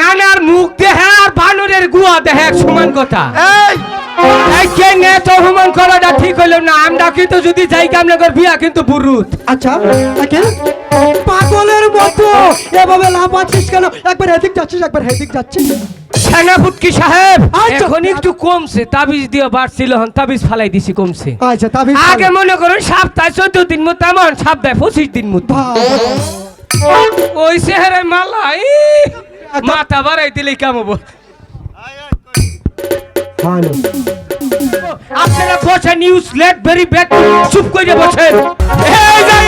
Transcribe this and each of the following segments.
নানার মুখ দেহে আর বানরের গুয়া দেহে এক সমান কথা। এই! এই কে নে তো হুমান করাটা ঠিক হইল না আমরা কিন্তু যদি যাই কামনগর বিয়া কিন্তু বুরুত। আচ্ছা আঙ্কেল পাগলের মতো। এভাবে লাফাচ্ছিস কেন? একবার এদিক যাচ্ছিস একবার হেদিক যাচ্ছিস। সেনাপুটকি সাহেব আচ্ছা। এখন একটু কমছে তাবিজ দিয়ে বাড়ছিল হন তাবিজ ফালাই দিছি কমছে। আচ্ছা তবে আগে মনে করুন সপ্তাহে চোদ্দ দিন মতো এমন সপ্তাহে পঁচিশ দিন মতো। ওই চেহারায় মালা মাথা বাড়াই দিলেই কামাবো আপনারা বসে নিউজ লেট ভেরি ব্যাড চুপ করে বসেন এই যাই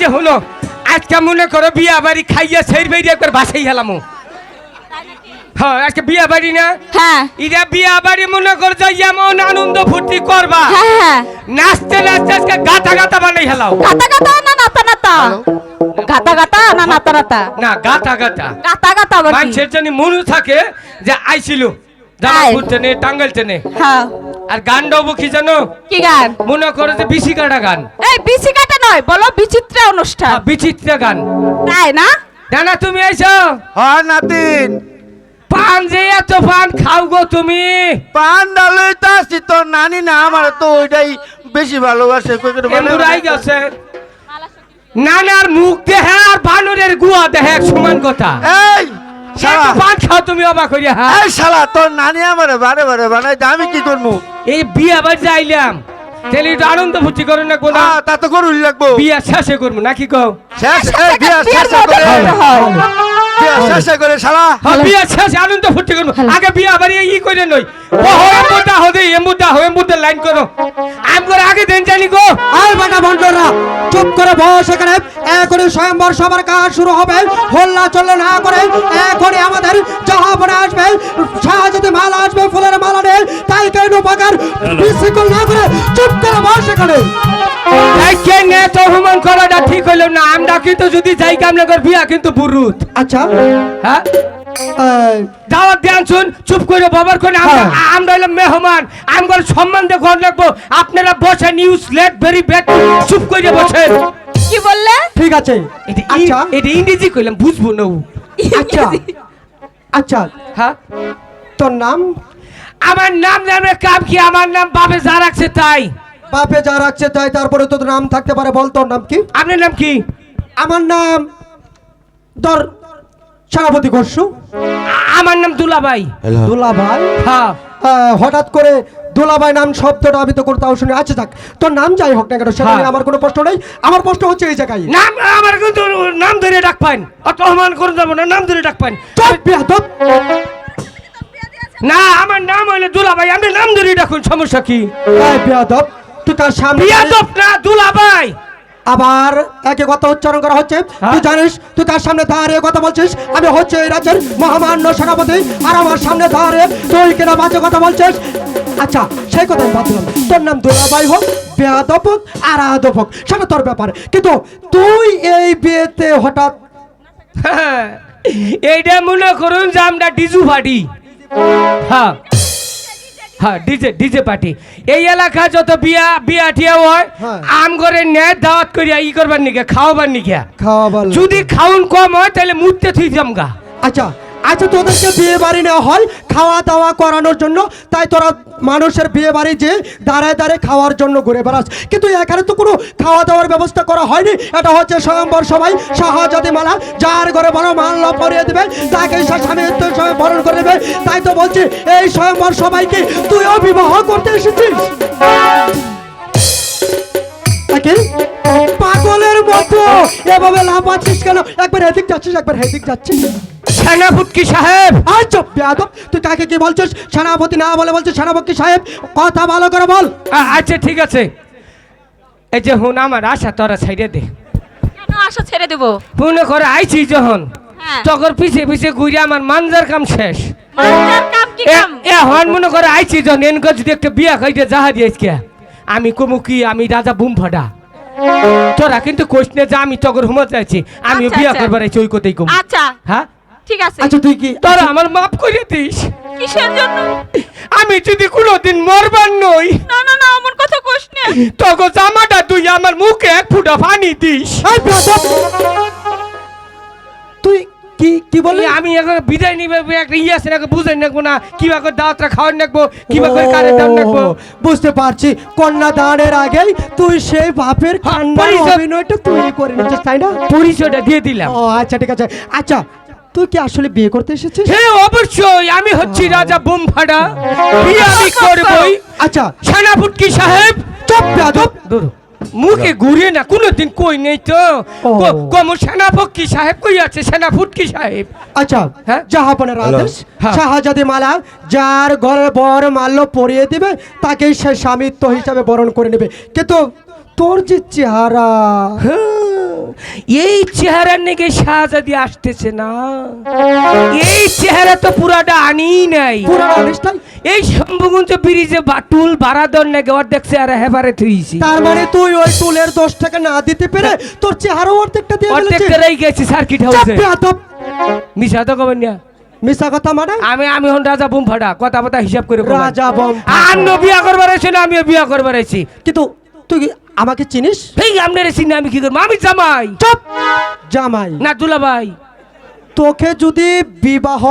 যে হলো আজকে মনে করো বিয়া বাড়ি খাইয়া সেই বাড়ি একবার বাসাই গেলাম হ্যাঁ আজকে বিয়া বাড়ি না? হ্যাঁ। ইরা বিয়া বাড়ি মনে কর যে এমন আনন্দ ফুর্তি করবা। হ্যাঁ হ্যাঁ। নাচতে নাচতে আজকে গাতা গাতা বানাই হেলাও। গাতা গাতা না নাতা নাতা? গাতা গাতা না নাতা নাতা? না গাতা গাতা। গাতা গাতা আবার মানুষের জন্য মনে থাকে যে আইছিল। জামা। খুলতে নে টাঙ্গাইতে নে। হ্যাঁ। আর গান গাবো কি জানো? কি গান? মনে করো যে বিসি কাটা গান। এই বিচি কাটা নয় বলো বিচিত্র অনুষ্ঠান। বিচিত্র গান। তাই না? না তুমি আইছো? হ্যাঁ নাতিন। পান যে এত পান খাও গো তুমি। পান ডালই তো আসছি তোর নানি না আমার তো ওইটাই বেশি ভালোবাসে। এমুরাই গেছে নানার মুখ দেহে আর বানরের গুয়া দেহে সমান কথা। এই শালা। পান খাও তুমি অবাক করিয়া হ্যাঁ এই শালা তোর নানি আমারে বারে বারে বানাই দে, আমি কি করব এই বিয়া বাড়ি যাইলাম তাহলে একটু আনন্দ ফুর্তি করে না কোনা তা তো করুন লাগবো। বিয়া শেষে করব নাকি কও? শেষ এই বিয়া শেষ করে। শেষ করে শালা। হ্যাঁ, বিয়া শেষে আনন্দ ফুর্তি করব আগে বিয়া বাড়ি ই করে নই। ও হো এমুদা হদে এমুদা হো এমুদা লাইন করো। আম করে আগে দেন জানি গো। আর বেটা বন্টরা চুপ করে বস এখানে। এখনই স্বয়ম্বর সবার কাজ শুরু হবে। হল্লা চললে না করে এখনই আমাদের জাহাপনে আসবে। শাহজাদি মালা আসবে ফুলের মালা নেই তাই কেন পাকার বিশৃঙ্খল না করে চুপ করে বস এখানে। এই কে নে তো হুমান করাটা ঠিক হইল না। আমরা কিন্তু যদি যাই কামনগর বিয়া কিন্তু বুরুত। আচ্ছা। হ্যাঁ? এই, দাওয়াত দেন শুন চুপ করে বাবার কোন আমরা হ্যাঁ। আমরা হলাম মেহমান। আমার সম্মান দিয়ে ঘর রাখব। আপনারা বসে নিউজ লেট ভেরি ব্যাড চুপ করে বসেন। কি বললে? ঠিক আছে। এটা আচ্ছা। এটা ইংরেজি কইলাম বুঝব না আচ্ছা। আচ্ছা। হ্যাঁ তোর নাম? আমার নাম জানবে কাম কি? আমার নাম বাপে যা রাখছে তাই। বাপে যা রাখছে তাই তারপরে তোর নাম থাকতে পারে বল তোর নাম কি? আপনার নাম কি? আমার নাম তোর সেনাপতি ঘোষু। আমার নাম দুলাভাই। দুলাভাই? হ্যাঁ হঠাৎ করে দুলাভাই নাম শব্দটা আমি তো কোথাও শুনে আছে থাক তোর নাম যাই হোক না কেন সেটা হ্যাঁ। নিয়ে আমার কোনো প্রশ্ন নেই। আমার প্রশ্ন হচ্ছে এই জায়গায়। নাম আমার কিন্তু নাম ধরে ডাক পাইন। অত অপমান করে যাব না নাম ধরে ডাক পাইন। না আমার নাম হইলে দুলাভাই আমি নাম ধরে ডাকুন সমস্যা কি? বেয়াদব, তুই তার সামনে বিয়াদব না দুলাভাই! আবার একই কথা উচ্চারণ করা হচ্ছে। হ্যাঁ? তুই জানিস তুই তার সামনে দাঁড়িয়ে কথা বলছিস? আমি হচ্ছে এই রাজ্যের মহামান্য সেনাপতি আর আমার সামনে দাঁড়িয়ে তুই কেনা বাজে কথা বলছিস? আচ্ছা সেই কথা বাদ দিলাম। তোর নাম দুলাভাই হোক বেয়াদব হোক আর আদব হোক সেটা তোর ব্যাপার। কিন্তু তুই এই বিয়েতে হঠাৎ হ্যাঁ, এইটা মনে করুন যে আমরা ডিজু পার্টি। হ্যাঁ। হ্যাঁ ডিজে ডিজে পার্টি এই এলাকা যত বিয়া বিয়া টিয়া হয় হ্যাঁ। আম করে নেয় দাওয়াত করিয়া ই করবার নিকে খাওয়াবার নিকে খাওয়া বল যদি খাউন কম হয় তাহলে মুততে থুই জামগা আচ্ছা আচ্ছা তোদেরকে বিয়ে বাড়ি নেওয়া হয় খাওয়া দাওয়া করানোর জন্য। তাই তোরা মানুষের বিয়ে বাড়ি যে দাঁড়ায় দাঁড়ায় খাওয়ার জন্য ঘুরে বেড়াস। কিন্তু এখানে তো কোনো খাওয়া দাওয়ার ব্যবস্থা করা হয়নি। এটা হচ্ছে স্বয়ম্বর সবাই শাহজাদি মালা, যার ঘরে বড় মাল্য পরিয়ে দেবে, তাকে স্বামী বরণ করে দেবে তাই তো বলছি, এই স্বয়ম্বর সবাইকে তুইও বিবাহ করতে এসেছিস? এভাবে লাফাচ্ছিস কেন? একবার এদিক যাচ্ছিস একবার এদিক যাচ্ছিস। সেনাপুটকি সাহেব! আচ্ছা বেয়াদব। তুই কাকে কি বলছিস? সেনাপতি না বলে বলছিস সেনাপতি সাহেব? কথা ভালো করে বল। আচ্ছা ঠিক আছে। এই যে হুন আমার আশা তোরা ছেড়ে দে। কেন আশা ছেড়ে দেবো? মনে করে আইছি যখন। হ্যাঁ। তখন পিছে পিছে ঘুরে আমার মানজার কাম শেষ। মাস্টার কাম কি কাম? এ হন মনে করে আইছি যখন এনকে যদি একটা বিয়া খাইতে যাহা দিয়েছে আমি কমু কি আমি রাজা বুম ফাটা তোরা কিন্তু কোশ নে যে আমি তগর হুমত যাইছি আমি আচ্ছা, বিয়া আচ্ছা। করবার আইছি ওই কোতেই কম। আচ্ছা হ্যাঁ? ঠিক আছে। আচ্ছা তুই কি তোরা আমার মাফ করে দিস। কিসের জন্য? আমি যদি কোনোদিন মরবার নই না না না আমার কথা কোস না। তখন জামাটা তুই আমার মুখে এক ফুটা পানি দিস। এই বেয়াদব! তুই কি কি বলে আমি এখন বিদায় নিবে একটা ইয়ে আছে নাকি বুঝাই নাকবো না। কিবা করে দাওয়াতটা খাওয়ার নাকবো কিবা করে কারে দাম নাকবো। ও, বুঝতে পারছি। কন্যা দানের আগেই তুই সেই বাপের হ্যাঁ, কান্নার অভিনয়টা তুই করে নিচ্ছিস তাই না? পরিচয়টা দিয়ে দিলাম। ও আচ্ছা ঠিক আছে। আচ্ছা তুই কি আসলে বিয়ে করতে এসেছিস? হ্যাঁ অবশ্যই। আমি হচ্ছি রাজা বোম ফাটা বিয়ে আমি করবই। আচ্ছা। সেনাপুটকি সাহেব। চুপ বেয়াদব দূর। মুখে ঘুরে না কোনোদিন কই নেই তো। কম সেনাপক্ষী সাহেব কই আছে? সেনাফুটকি সাহেব। আচ্ছা হ্যাঁ? জাহাপনের আদেশ হ্যাঁ। শাহজাদি মালা যার ঘরে বর মাল্য পরিয়ে দিবে তাকে সে স্বামিত্ব হিসাবে বরণ করে নেবে। কিন্তু তোর যে চেহারা। হ্যাঁ, এই চেহারার নাকি শাহজাদি আসতেছে না। এই চেহারা তো পুরাটা আনি নাই। পুরো আদেশটাই এই শম্ভুগঞ্জ ব্রিজে বাটুল বারাদর নাকি অর্ধেক চেহারা হেবারে থুইছি তার মানে তুই ওই টুলের দোষ টাকা না দিতে পেরে তোর চেহারা অর্ধেকটা দিয়ে অর্ধেক ফেলেছিস? তেরাই গেছি সার্কিট হাউসে মিশা তো কবেন না। মিশা কথা মানে? আমি আমি হন রাজা বুম ফাটা কথা কথা হিসাব করে। রাজা বম আমিও বিয়া করবার আছি না আমিও বিয়া করবার আছি। কিন্তু তুই আমাকে চিনিস? এই আপনার চিনি আমি কি করব? আমি জামাই। চুপ! জামাই। না দুলা ভাই তোকে যদি বিবাহ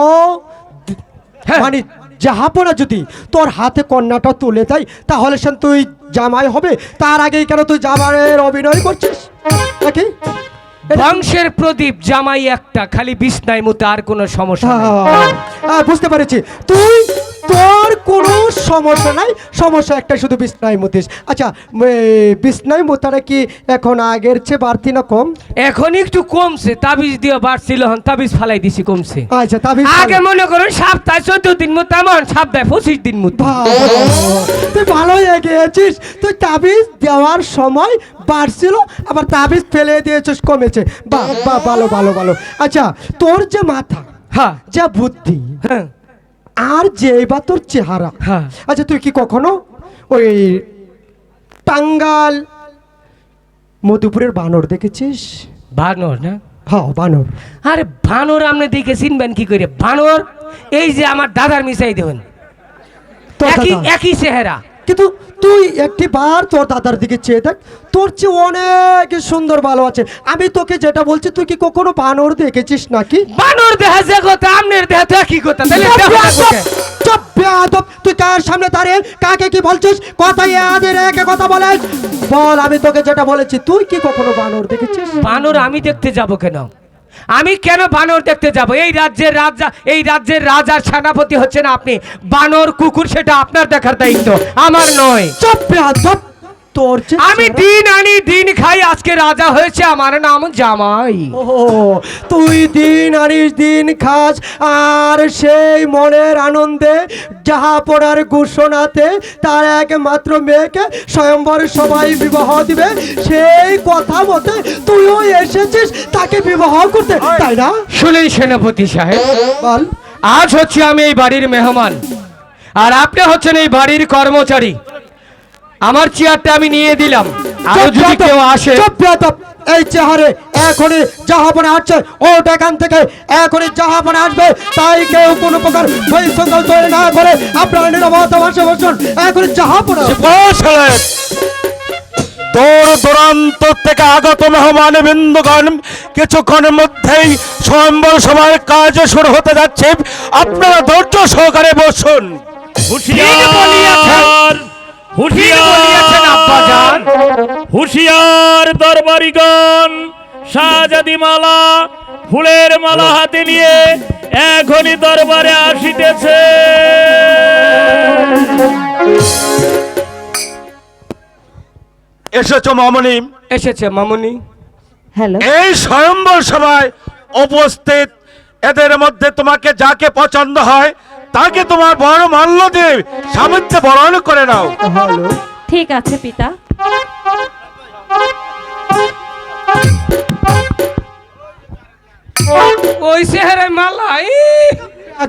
হ্যাঁ। মানে জাহাপনা যদি তোর হাতে কন্যাটা তুলে দেয় তাহলে সে তুই জামাই হবে তার আগেই কেন তুই জামাইয়ের অভিনয় করছিস? নাকি? বংশের প্রদীপ জামাই একটা খালি বিষ্ণায় মতো আর কোনো সমস্যা নেই। হ্যাঁ, হ্যাঁ, বুঝতে পেরেছি। তুই তোর কোনো সমস্যা নাই। সমস্যা একটা শুধু বিছনায় মতিস। আচ্ছা বিছনায় মোতারা কি এখন আগের চেয়ে বাড়তি না কম? এখন একটু কমছে তাবিজ দিয়ে বাড়ছিল হন তাবিজ ফালাই দিছি কমছে। আচ্ছা তাবিজ আগে মনে করুন সপ্তাহে চোদ্দ দিন মতো এমন সপ্তাহে পঁচিশ দিন মতো। তুই ভালো এগিয়েছিস তুই তাবিজ দেওয়ার সময় বাড়ছিল আবার তাবিজ ফেলে দিয়েছিস কমেছে। বা বা ভালো ভালো ভালো। আচ্ছা তোর যে মাথা হ্যাঁ। যা বুদ্ধি হ্যাঁ। আর যে বা তোর চেহারা। হ্যাঁ। আচ্ছা তুই কি কখনো ওই টাঙ্গাল মধুপুরের বানর দেখেছিস? বানর না? হ্যাঁ বানর। আরে বানর আপনি দেখে চিনবেন কি করে? বানর এই যে আমার দাদার মিশাই দেবেন। একই একই চেহারা। কিন্তু তুই একটি বার তোর দাদার দিকে চেয়ে দেখ। তোর চেয়ে অনেক সুন্দর ভালো আছে। আমি তোকে যেটা বলছি তুই কি কখনো বানর দেখেছিস নাকি? বানর দেখা যে কথা আপনার দেখা একই কথা। চুপ। তুই কার সামনে দাঁড়িয়ে কাকে কি বলছিস? কথা ইয়াদের একে কথা বলে বল আমি তোকে যেটা বলেছি তুই কি কখনো বানর দেখেছিস? বানর আমি দেখতে যাব কেন? আমি কেন বানর দেখতে যাব? এই রাজ্যের রাজা, এই রাজ্যের রাজার সেনাপতি হচ্ছেন আপনি। বানর, কুকুর, সেটা আপনার দেখার দায়িত্ব, আমার নয়। চুপ। তোর আমি দিন আনি দিন খাই আজকে রাজা হয়েছে আমার নাম জামাই। ও তুই দিন আনিস দিন খাস আর সেই মনের আনন্দে যাহা পড়ার ঘোষণাতে তার একমাত্র মেয়েকে স্বয়ম্বর সবাই বিবাহ দিবে। সেই কথা মতে তুইও এসেছিস তাকে বিবাহ করতে তাই না? শুনেন সেনাপতি সাহেব বল। আজ হচ্ছে আমি এই বাড়ির মেহমান আর আপনি হচ্ছেন এই বাড়ির কর্মচারী। আমার চেয়ারটা আমি নিয়ে দিলাম। আর যদি কেউ আসে। এই চেহারে এখনই জাহাপনা আসছে। ও এখান থেকে। এখনই জাহাপনা আসবে। তাই কেউ কোনো প্রকার বৈষম্য তৈরি না করে আপনারা নিরবতা বসে বসুন। এখনই জাহাপনা। তোর দুরান্ত থেকে আগত মেহমান বৃন্দগণ কিছুক্ষণের মধ্যেই স্বয়ম্বর সভার কাজ শুরু হতে যাচ্ছে। আপনারা ধৈর্য সহকারে বসুন। হুঁশিয়ার হুঁশিয়ার দরবারিগণ শাহজাদি মালা ফুলের মালা হাতে নিয়ে এখনই দরবারে আসিতেছে। এসেছ মামনি? এসেছে মামুনি। হ্যালো। এই স্বয়ম্বর সভায় উপস্থিত এদের মধ্যে তোমাকে যাকে পছন্দ হয় তাকে তোমার বড় মাল্য দিয়ে সামিত্যে বরণ করে নাও। ঠিক আছে পিতা। ওই চেহারায় মালা ই,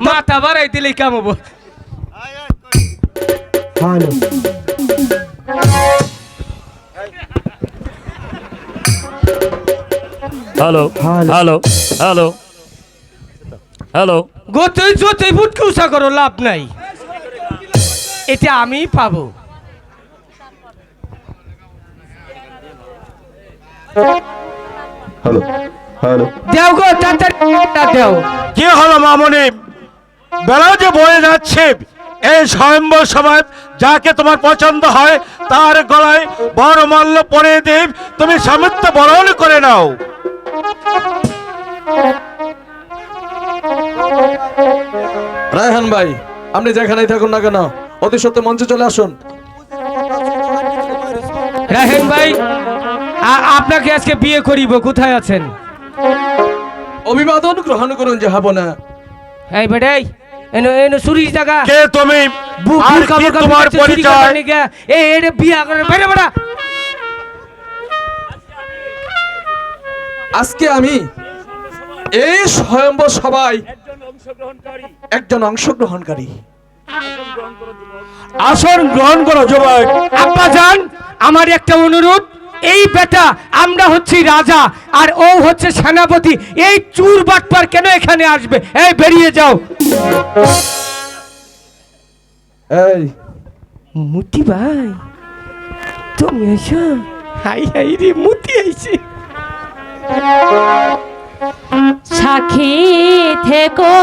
মাথা বাড়াই দিলে কেমন ভালো। Hello hello. Hello hello. Hello গোতই যতই ফুটকুসা করো লাভ নাই। এটা আমি পাবো। হ্যালো হ্যালো দেও গো দেও। কি হলো মামনি? বেলা যে বয়ে যাচ্ছে এই স্বয়ম্বর সমাজ যাকে তোমার পছন্দ হয় তার গলায় বড় মাল্য পরে দেব। তুমি স্বামিত্ব বরণ করে নাও। রায়হান ভাই আপনি যেখানেই থাকুন না কেন অতি সত্ত্বে মঞ্চে চলে আসুন। রাহেন ভাই আপনাকে আজকে বিয়ে করিব কোথায় আছেন? অভিবাদন গ্রহণ করুন যাহাবো না। এই বেটাই এনো এনো সুরিশ জায়গা। কে তুমি? আর কি তোমার পরিচয়। এই এটা বিয়া করে বেড়ে বেড়া আজকে আমি এই স্বয়ম্বর সবাই একজন অংশগ্রহণকারী। আসন গ্রহণ করো যুবক। আব্বা জান আমার একটা অনুরোধ এই বেটা আমরা হচ্ছি রাজা আর ও হচ্ছে সেনাপতি। এই চুর বাটপার কেন এখানে আসবে? এই বেরিয়ে যাও। এই। মুতি ভাই তুমি এসো। হাই হাই রে মুতি আইছে। সাক্ষী থেকো।